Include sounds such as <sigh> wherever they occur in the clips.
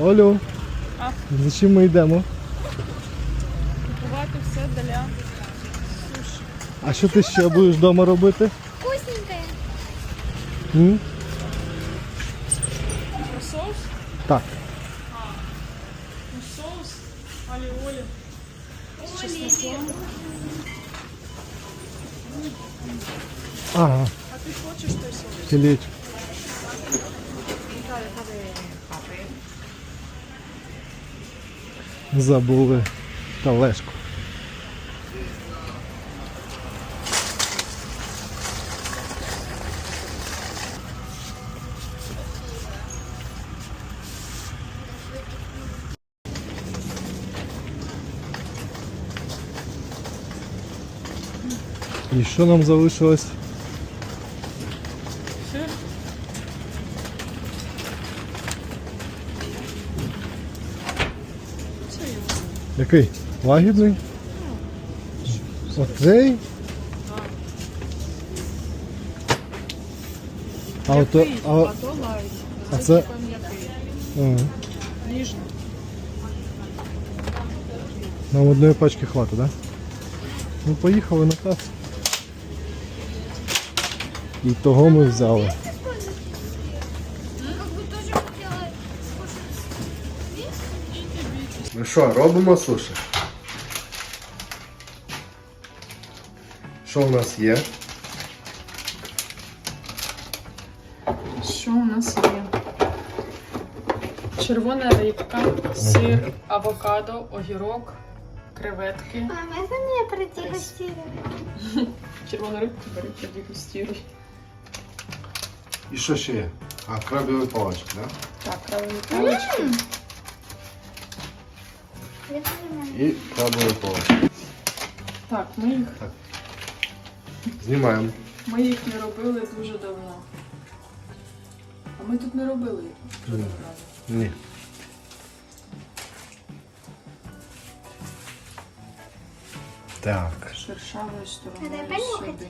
Олю, А? за чим ми йдемо? Купувати все для суші. А що ти ще будеш вдома робити? Вкусненькое. М? Про соус? Так. Ну, соус аліолі з. Ага, А ти хочеш той соус? філіч. Забули талешку. І що нам залишилось? Сир? Це його. Який? Лагідний? Оцей? А ото, Який? а, це- нам одної пачки хватить, так? Да? Ну поїхали на касу. І того ми взяли. Ну що, робимо суші? Що у нас є? Що у нас є? Червона рибка, сир, авокадо, огірок, креветки. Мама, это мне продегустировать. <laughs> Червону рибку бери продегустируй. І що ще є? А, крабові палички, так? Так, правильні палички. І крабові палички. Так, ми їх, Знімаємо. ми їх не робили дуже давно. А ми тут не робили їх. Ні. Так. Шершавою стороною Треба сюди.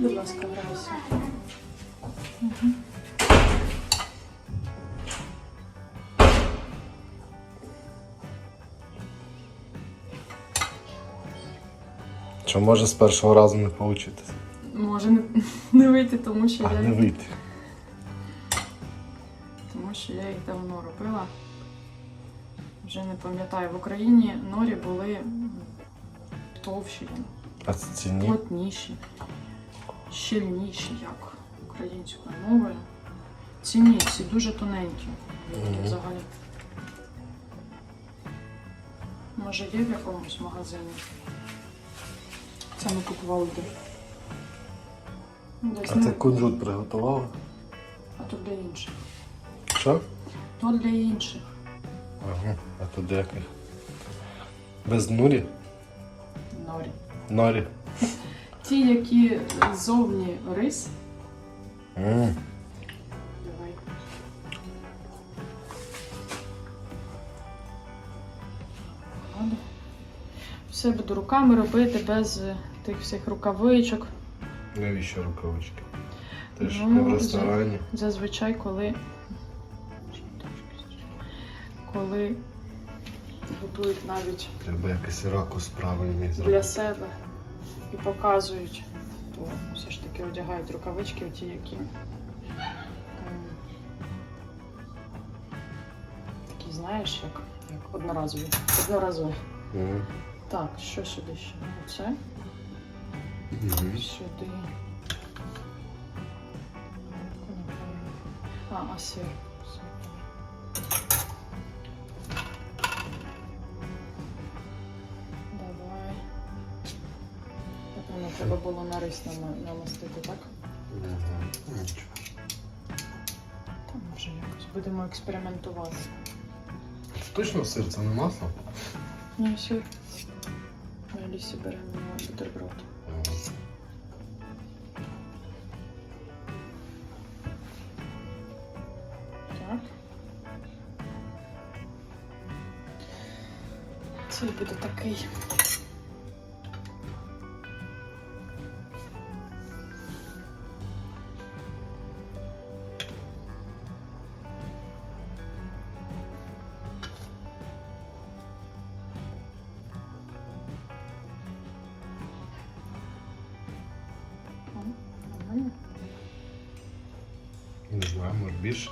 Будь ласка, грайся. Що може з першого разу не вийти? Може не, <laughs> не вийти, тому що А я не вийти. тому що я їх давно робила. Вже не пам'ятаю. В Україні норі були м, товщі, А це ціні? плотніші, щільніші, як українською мовою. Ці ні, ці дуже тоненькі. Мгм. Взагалі. Може є в якомусь магазині. Це ми купували де. Десь А не- ти кунжут приготувала? а тут для інших. Що? То для інших. Ага. А тут для яких? Без нурі? Норі. Норі. Ті, які ззовні рис. М. Давай. Все буду руками робити без тих всіх рукавичок. Навіщо рукавички? Ти ж Ну, в ресторані. Зазвичай, коли. Коли готують навіть Треба якийсь ракурс правильний для себе і показують, то все ж таки одягають рукавички, ті, які ем, такі, знаєш, як, як одноразові. Одноразові. М. Так, що сюди ще? Оце Мгм. сюди. А, а сир. Треба було на рис нама- намастити, так? Там вже якось будемо експериментувати. Точно сир, це не масло? Ні, сир. Ми лісі беремо на бутерброд. Так. Це буде такий. Знаю, може більше.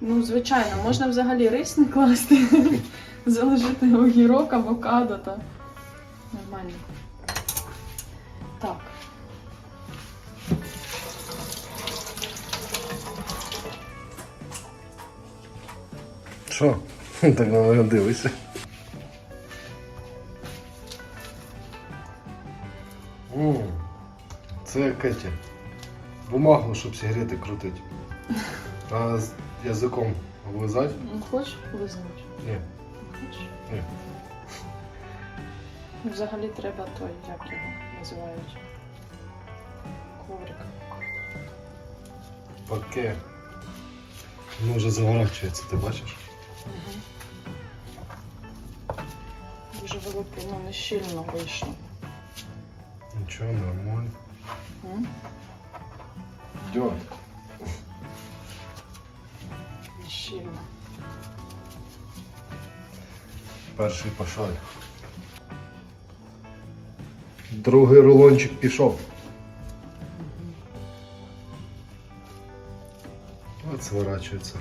Ну, звичайно, можна взагалі рис не класти, <laughs> залишити огірок, авокадо та нормально. Так. Що? <laughs> Так на мене дивишся. Це еті. Бумагу, щоб сигарети крутити. А з язиком облизати? Ну, Хочеш визнати? Ні. Хочеш? Ні. Ну, Взагалі треба той, як його називають. Коврик. Паке. Воно вже заворачується, ти бачиш? Дуже великий, ну не щільно вийшло. Нічого, нормально. М? Йдет. Не. Перший пошов. Другий рулончик пішов. От зворачується.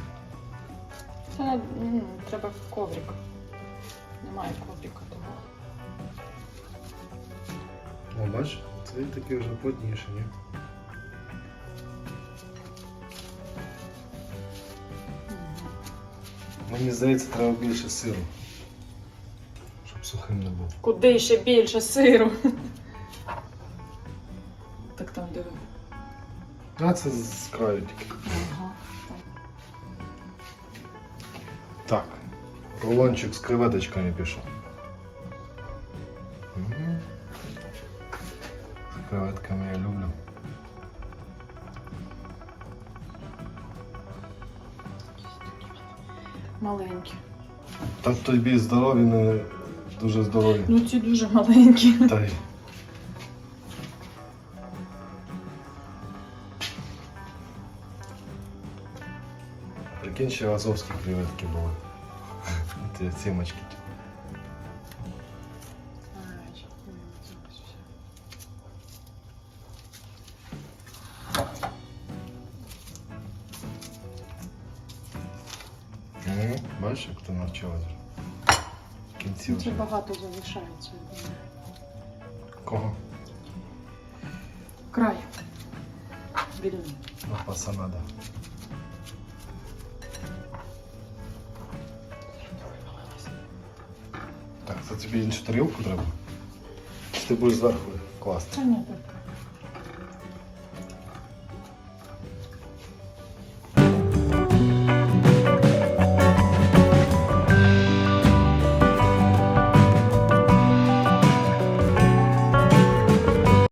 Це м, треба коврик. Немає коврика того. О, бач, це такі вже плотніші, ні? Мені здається, треба більше сиру. Щоб сухим не було. Куди ще більше сиру? Так там диви. А це з краю тільки. Ага. Так. Рулончик з креветочками пішов. Мгм. З креветками я люблю. Маленькі. Та тобі здорові, не дуже здорові. Ну ці дуже маленькі. Та й. Прикинь, ще азовські креветки були. Ті сімочки. Бачиш, як навчилась? В кінці Це багато залишається. Кого? Край. Вільний. Ну, пацана, да. Так, це тобі іншу тарілку треба? Чи ти будеш зверху класти? Це не так.